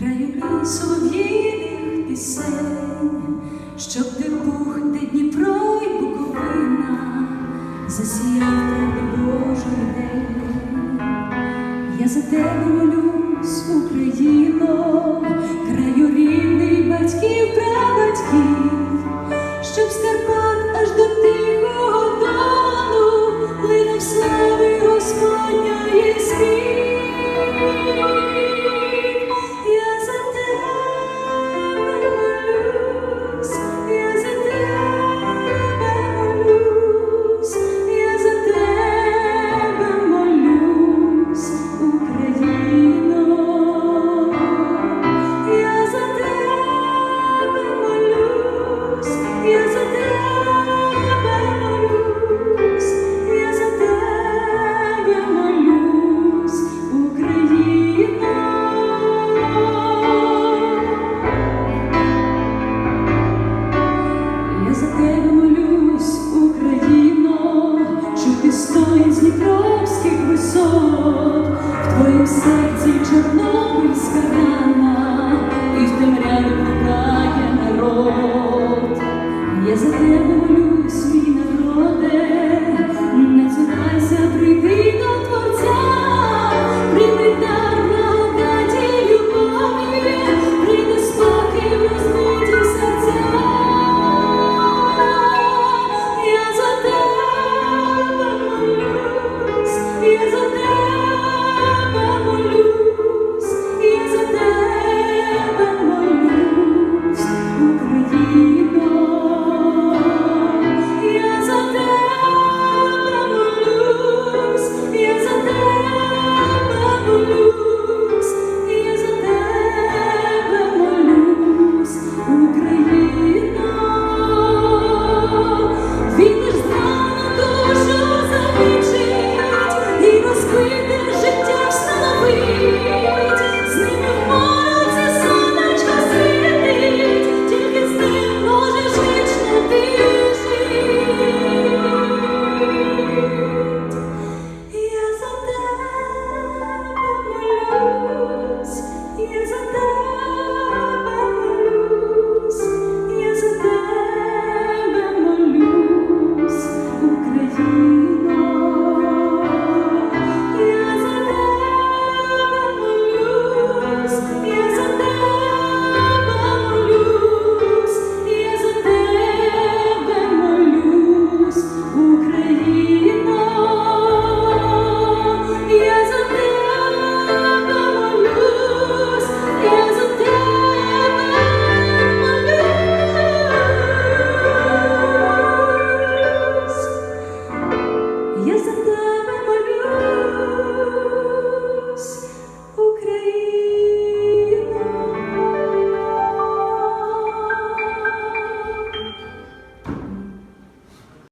краю солов'їних пісень, щоб ти бух, де Дніпро й Буковина, засіяв тебе Божий день. Я за тебе молюсь, Україно. Is it there? love and we're new.